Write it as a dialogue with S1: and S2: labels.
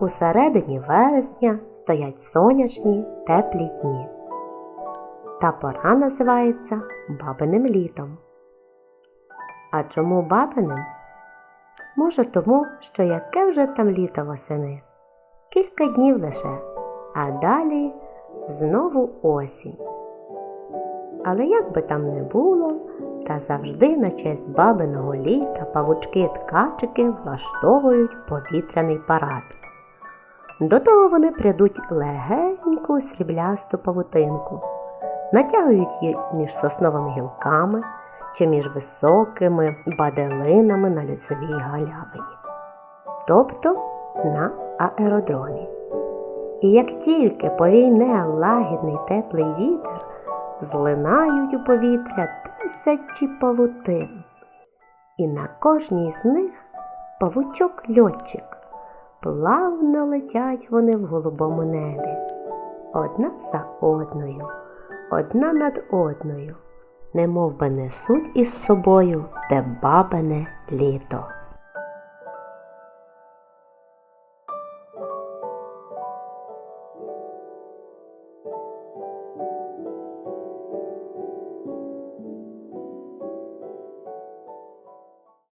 S1: У середині вересня стоять сонячні теплі дні. Та пора називається бабиним літом. А чому бабиним? Може, тому, що яке вже там літо восени? Кілька днів лише, а далі знову осінь. Але як би там не було, та завжди на честь бабиного літа павучки-ткачики влаштовують повітряний парад. До того вони прядуть легеньку сріблясту павутинку, натягують її між сосновими гілками чи між високими баделинами на лісовій галявині, тобто на аеродромі. І як тільки повійне лагідний теплий вітер, злинають у повітря тисячі павутин, і на кожній з них павучок льотчик. Плавно летять вони в голубому небі, одна за одною, одна над одною, немов би несуть із собою те бабине літо.